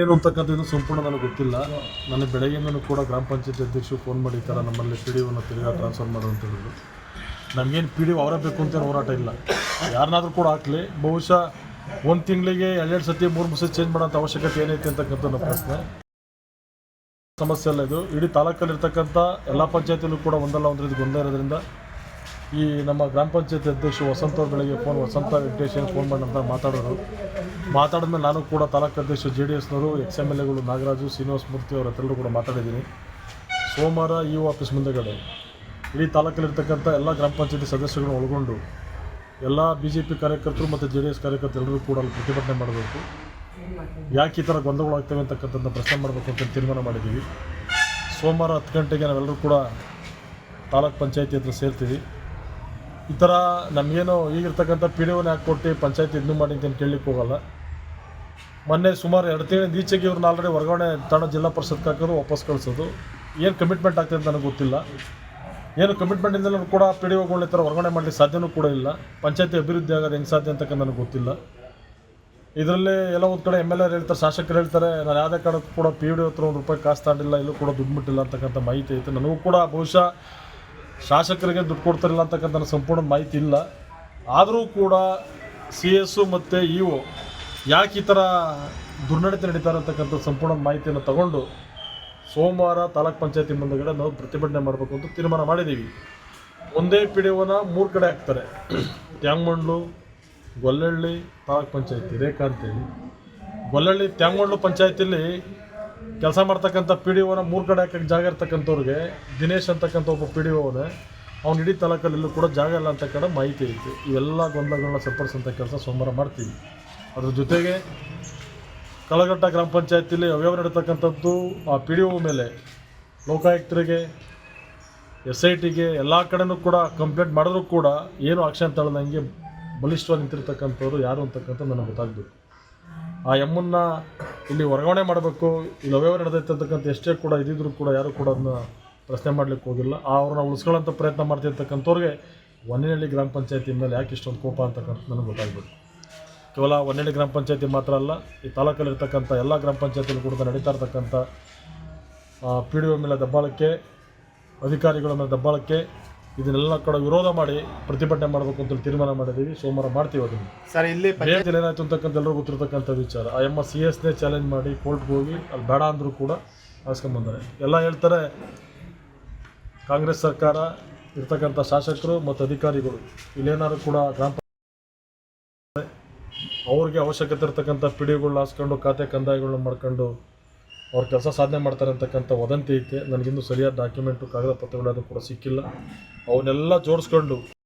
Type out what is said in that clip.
ಏನು ಅಂತಕ್ಕಂಥದ್ದು ಸಂಪೂರ್ಣ ನನಗೆ ಗೊತ್ತಿಲ್ಲ. ನನಗೆ ಬೆಳಗ್ಗೆಯಿಂದನೂ ಕೂಡ ಗ್ರಾಮ ಪಂಚಾಯತ್ ಅಧ್ಯಕ್ಷರು ಫೋನ್ ಮಾಡಿ ಈ ಥರ ನಮ್ಮಲ್ಲಿ ಪಿ ಡಿ ಒನ ತಿರ್ಗಾ ಟ್ರಾನ್ಸ್ಫರ್ ಮಾಡು ಅಂತ ಹೇಳಿದ್ರು. ನಮಗೇನು ಪಿ ಡಿ ಅವರೇ ಬೇಕು ಅಂತೇನು ಹೋರಾಟ ಇಲ್ಲ. ಯಾರನ್ನಾದರೂ ಕೂಡ ಹಾಕಲಿ. ಬಹುಶಃ ಒಂದು ತಿಂಗಳಿಗೆ ಎರಡೆರಡು ಸತಿ ಮೂರು ಮೂರು ಸತಿ ಚೇಂಜ್ ಮಾಡೋಂಥ ಅವಶ್ಯಕತೆ ಏನೈತೆ ಅಂತಕ್ಕಂಥ ನಮ್ಮ ಪ್ರಶ್ನೆ. ಸಮಸ್ಯೆ ಅಲ್ಲ ಇದು. ಇಡೀ ತಾಲೂಕಲ್ಲಿರ್ತಕ್ಕಂಥ ಎಲ್ಲ ಪಂಚಾಯತಿಯಲ್ಲೂ ಕೂಡ ಒಂದಲ್ಲ ಒಂದು ರೀತಿ ಗೊಂದಲ ಇರೋದ್ರಿಂದ ಈ ನಮ್ಮ ಗ್ರಾಮ ಪಂಚಾಯತ್ ಅಧ್ಯಕ್ಷ ವಸಂತ ಅವ್ರ ಬೆಳಗ್ಗೆ ಫೋನ್ ವಸಂತ ವೆಂಕಟೇಶ್ ಫೋನ್ ಮಾಡಿ ನಂತರ ಮಾತಾಡೋರು. ಮಾತಾಡಿದ್ಮೇಲೆ ನಾನು ಕೂಡ ತಾಲೂಕು ಅಧ್ಯಕ್ಷ ಜೆ ಡಿ ಎಸ್ನವರು, ಎಕ್ಸ್ ಎಂ ಎಲ್ ಎಗಳು, ನಾಗರಾಜು, ಶ್ರೀನಿವಾಸ ಮೂರ್ತಿ ಅವರ ಕೂಡ ಮಾತಾಡಿದ್ದೀನಿ. ಸೋಮವಾರ ಇ ಆಫೀಸ್ ಮುಂದೆಗಡೆ ಇಡೀ ತಾಲೂಕಲ್ಲಿರ್ತಕ್ಕಂಥ ಎಲ್ಲ ಗ್ರಾಮ ಪಂಚಾಯತಿ ಸದಸ್ಯರುಗಳನ್ನು ಒಳಗೊಂಡು ಎಲ್ಲ ಬಿ ಜೆ ಪಿ ಕಾರ್ಯಕರ್ತರು ಮತ್ತು ಜೆ ಡಿ ಎಸ್ ಕಾರ್ಯಕರ್ತರು ಎಲ್ಲರೂ ಕೂಡ ಅಲ್ಲಿ ಪ್ರತಿಭಟನೆ ಮಾಡಬೇಕು. ಯಾಕೆ ಈ ಥರ ಗೊಂದಲಗಳಾಗ್ತವೆ ಅಂತಕ್ಕಂಥದ್ದು ಪ್ರಶ್ನೆ ಮಾಡಬೇಕು ಅಂತ ತೀರ್ಮಾನ ಮಾಡಿದ್ದೀವಿ. ಸೋಮವಾರ ಹತ್ತು ಗಂಟೆಗೆ ನಾವೆಲ್ಲರೂ ಕೂಡ ತಾಲೂಕ್ ಪಂಚಾಯತಿ ಹತ್ರ ಸೇರ್ತೀವಿ. ಈ ಥರ ನಮಗೇನು ಈಗಿರ್ತಕ್ಕಂಥ ಪಿ ಡಿ ಒನ ಯಾಕೆ ಕೊಟ್ಟು ಪಂಚಾಯತ್ ಇದನ್ನು ಮಾಡಿ ಅಂತ ಕೇಳಲಿಕ್ಕೆ ಹೋಗಲ್ಲ. ಮೊನ್ನೆ ಸುಮಾರು ಎರಡು ತಿಂಗಳಿಂದ ಈಚೆಗೆ ಇವ್ರನ್ನ ಆಲ್ರೆಡಿ ವರ್ಗಾವಣೆ ತಾಣ ಜಿಲ್ಲಾ ಪರಿಷತ್ ಹಾಕೋದು ವಾಪಸ್ ಕಳಿಸೋದು. ಏನು ಕಮಿಟ್ಮೆಂಟ್ ಆಗ್ತದೆ ಅಂತ ನನಗೆ ಗೊತ್ತಿಲ್ಲ. ಏನು ಕಮಿಟ್ಮೆಂಟ್ ಇಂದಲೂ ಕೂಡ ಪಿ ಡಿ ಒಗಳನ್ನ ಈ ಥರ ವರ್ಗಾವಣೆ ಮಾಡಲಿಕ್ಕೆ ಸಾಧ್ಯನೂ ಕೂಡ ಇಲ್ಲ. ಪಂಚಾಯತಿ ಅಭಿವೃದ್ಧಿ ಆಗೋದು ಹೆಂಗೆ ಸಾಧ್ಯ ಅಂತಕ್ಕ ನನಗೆ ಗೊತ್ತಿಲ್ಲ. ಇದರಲ್ಲಿ ಎಲ್ಲ ಒಂದು ಕಡೆ ಎಂ ಎಲ್ ಎರ್ ಹೇಳ್ತಾರೆ, ಶಾಸಕರು ಹೇಳ್ತಾರೆ, ನಾನು ಯಾವುದೇ ಕಾರಣಕ್ಕೂ ಕೂಡ ಪಿ ಡಿ ಹತ್ರ ಒಂದು ರೂಪಾಯಿ ಕಾಸು ತಾಂಡಿಲ್ಲ ಇಲ್ಲೂ ಕೂಡ ದುಡ್ಡು ಬಿಟ್ಟಿಲ್ಲ ಅಂತಕ್ಕಂಥ ಮಾಹಿತಿ ಐತೆ. ನನಗೂ ಕೂಡ ಬಹುಶಃ ಶಾಸಕರಿಗೆ ದುಡ್ಡು ಕೊಡ್ತಾರಿಲ್ಲ ಅಂತಕ್ಕಂಥ ಸಂಪೂರ್ಣ ಮಾಹಿತಿ ಇಲ್ಲ. ಆದರೂ ಕೂಡ ಸಿ ಎಸ್ಸು ಮತ್ತು ಇ ಒ ಯಾಕೆ ಈ ಥರ ದುರ್ನಡತೆ ನಡೀತಾರೆ ಅಂತಕ್ಕಂಥ ಸಂಪೂರ್ಣ ಮಾಹಿತಿಯನ್ನು ತಗೊಂಡು ಸೋಮವಾರ ತಾಲೂಕ್ ಪಂಚಾಯತಿ ಮುಂದಗಡೆ ನಾವು ಪ್ರತಿಭಟನೆ ಮಾಡಬೇಕು ಅಂತ ತೀರ್ಮಾನ ಮಾಡಿದ್ದೀವಿ. ಒಂದೇ ಪಿ ಡಿ ಒನ ಮೂರು ಕಡೆ ಹಾಕ್ತಾರೆ. ತ್ಯಾಂಗಮಂಡ್ಲು ಗೊಲ್ಲಹಳ್ಳಿ ತಾಲೂಕ್ ಪಂಚಾಯತಿ ರೇಖಾ ಅಂತೇಳಿ. ಗೊಲ್ಲಹಳ್ಳಿ ತ್ಯಾಂಗಮಂಡ್ಲು ಪಂಚಾಯತಿಲಿ ಕೆಲಸ ಮಾಡ್ತಕ್ಕಂಥ ಪಿ ಡಿ ಓನ ಮೂರು ಕಡೆ ಹಾಕಕ್ಕೆ ಜಾಗ ಇರ್ತಕ್ಕಂಥವ್ರಿಗೆ, ದಿನೇಶ್ ಅಂತಕ್ಕಂಥ ಒಬ್ಬ ಪಿ ಡಿ ಒನೆ ಅವ್ನು ಇಡೀ ತಲಕಲ್ಲೂ ಕೂಡ ಜಾಗ ಇಲ್ಲ ಅಂತ ಕಡೆ ಮಾಹಿತಿ ಐತಿ. ಇವೆಲ್ಲ ಗೊಂದಲಗಳನ್ನ ಸರಿಪಡಿಸೋಂಥ ಕೆಲಸ ಸೋಮವಾರ ಮಾಡ್ತೀವಿ. ಅದ್ರ ಜೊತೆಗೆ ಕಳಘಟ್ಟ ಗ್ರಾಮ ಪಂಚಾಯತಿಲಿ ಅವ್ಯವಹಾರ ನಡೀತಕ್ಕಂಥದ್ದು, ಆ ಪಿ ಡಿ ಒ ಮೇಲೆ ಲೋಕಾಯುಕ್ತರಿಗೆ, ಎಸ್ ಐ ಟಿಗೆ ಎಲ್ಲ ಕಡೆನೂ ಕೂಡ ಕಂಪ್ಲೇಂಟ್ ಮಾಡಿದ್ರು ಕೂಡ ಏನು ಆಕ್ಷನ್ ತಗೊಳ್ದಂಗೆ ಬಲಿಷ್ಠವಾಗಿ ನಿಂತಿರ್ತಕ್ಕಂಥವ್ರು ಯಾರು ಅಂತಕ್ಕಂಥ ನನಗೆ ಗೊತ್ತಾಗಬೇಕು ಆ ಎಮ್ಮನ್ನ ಇಲ್ಲಿ ವರ್ಗಾವಣೆ ಮಾಡಬೇಕು. ಇಲ್ಲಿ ಅವ್ಯವಹಾರ ಅಂತಕ್ಕಂಥ ಎಷ್ಟೇ ಕೂಡ ಇದ್ದಿದ್ರು ಕೂಡ ಯಾರು ಕೂಡ ಅದನ್ನ ಪ್ರಶ್ನೆ ಮಾಡಲಿಕ್ಕೆ ಹೋಗಿಲ್ಲ. ಅವ್ರನ್ನ ಉಳಿಸ್ಕೊಳ್ಳೋಂಥ ಪ್ರಯತ್ನ ಮಾಡ್ತಿರ್ತಕ್ಕಂಥವ್ರಿಗೆ ಹೊನ್ನೇನಹಳ್ಳಿ ಗ್ರಾಮ ಪಂಚಾಯತಿ ಮೇಲೆ ಯಾಕೆ ಇಷ್ಟೊಂದು ಕೋಪ ಅಂತಕ್ಕಂಥ ನನಗೆ ಗೊತ್ತಾಗ್ಬೋದು ಕೇವಲ ಹೊನ್ನೇನಹಳ್ಳಿ ಗ್ರಾಮ ಪಂಚಾಯತಿ ಮಾತ್ರ ಅಲ್ಲ, ಈ ತಾಲೂಕಲ್ಲಿರ್ತಕ್ಕಂಥ ಎಲ್ಲ ಗ್ರಾಮ ಪಂಚಾಯತಿಗಳು ಕೂಡ ನಡೀತಾ ಇರ್ತಕ್ಕಂಥ ಪಿ ಡಿ ಒ ಮೇಲೆ ದಬ್ಬಾಳಕ್ಕೆ, ಅಧಿಕಾರಿಗಳ ಮೇಲೆ ದಬ್ಬಾಳಕ್ಕೆ ಇದನ್ನೆಲ್ಲ ಕಡೆ ವಿರೋಧ ಮಾಡಿ ಪ್ರತಿಭಟನೆ ಮಾಡಬೇಕು ಅಂತ ತೀರ್ಮಾನ ಮಾಡಿದ್ದೀವಿ. ಸೋಮವಾರ ಮಾಡ್ತೀವಿ ಅದನ್ನು. ಸರ್ ಇಲ್ಲಿ ಪಂಚಾಯತ್ ಏನಾಯ್ತು ಅಂತಕ್ಕಂಥ ಎಲ್ಲರೂ ಗೊತ್ತಿರತಕ್ಕಂಥ ವಿಚಾರ. ಆ ಎಂ ಸಿ ಎಸ್ನೇ ಚಾಲೆಂಜ್ ಮಾಡಿ ಕೋರ್ಟ್ಗೆ ಹೋಗಿ ಅಲ್ಲಿ ಬೇಡ ಅಂದರೂ ಕೂಡ ಹಾಸ್ಕೊಂಬಂದಾರೆ ಎಲ್ಲ ಹೇಳ್ತಾರೆ ಕಾಂಗ್ರೆಸ್ ಸರ್ಕಾರ ಇರ್ತಕ್ಕಂಥ ಶಾಸಕರು ಮತ್ತು ಅಧಿಕಾರಿಗಳು ಇಲ್ಲೇನಾದ್ರು ಕೂಡ ಗ್ರಾಮ ಅವ್ರಿಗೆ ಅವಶ್ಯಕತೆ ಇರ್ತಕ್ಕಂಥ ಪಿಡಿಗಳನ್ನ ಹಾಸ್ಕೊಂಡು ಖಾತೆ ಕಂದಾಯಗಳನ್ನ ಮಾಡ್ಕೊಂಡು ಅವ್ರ ಕೆಲಸ ಸಾಧನೆ ಮಾಡ್ತಾರೆ ಅಂತಕ್ಕಂಥ ವದಂತಿ ಐತೆ. ನನಗಿನ್ನೂ ಸರಿಯಾದ ಡಾಕ್ಯುಮೆಂಟು ಕಾಗದ ಪತ್ರಗಳು ಅದು ಕೂಡ ಸಿಕ್ಕಿಲ್ಲ. ಅವನ್ನೆಲ್ಲ ಜೋಡಿಸ್ಕೊಂಡು